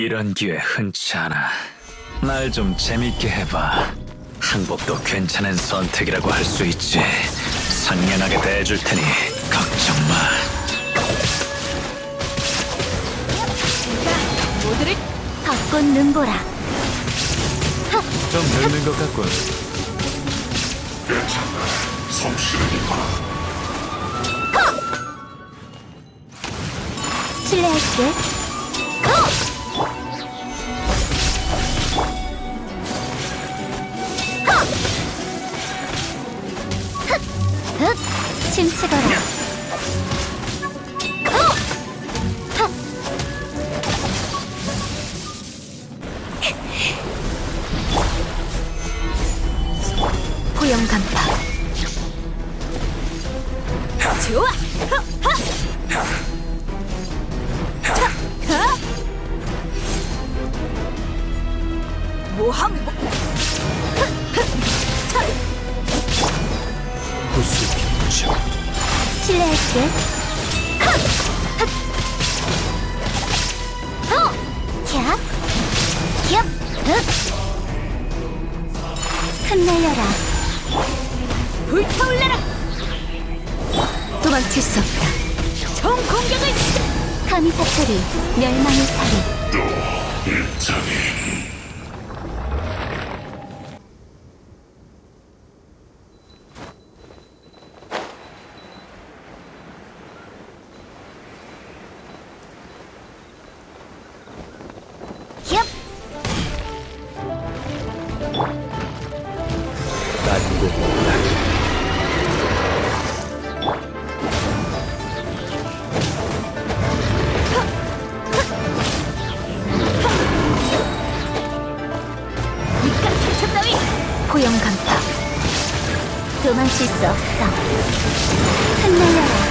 이런 기회 흔치 않아. 날 좀 재밌게 해봐. 항복도 괜찮은 선택이라고 할 수 있지. 상냥하게 대해줄 테니 걱정 마. 모두를 벚꽃 눈보라 좀 늙는 것 같군. 실례할게 침치거라 고용 간파. 좋아! 모함 실례할게 어! 캬! 얍! 흡! 흩날려라. 불타올라라! 도망칠 수 없다. 총 공격을 시작! 감히 사철이 멸망의 살인 고용 간파. 도망칠 수 없어. 흩날려라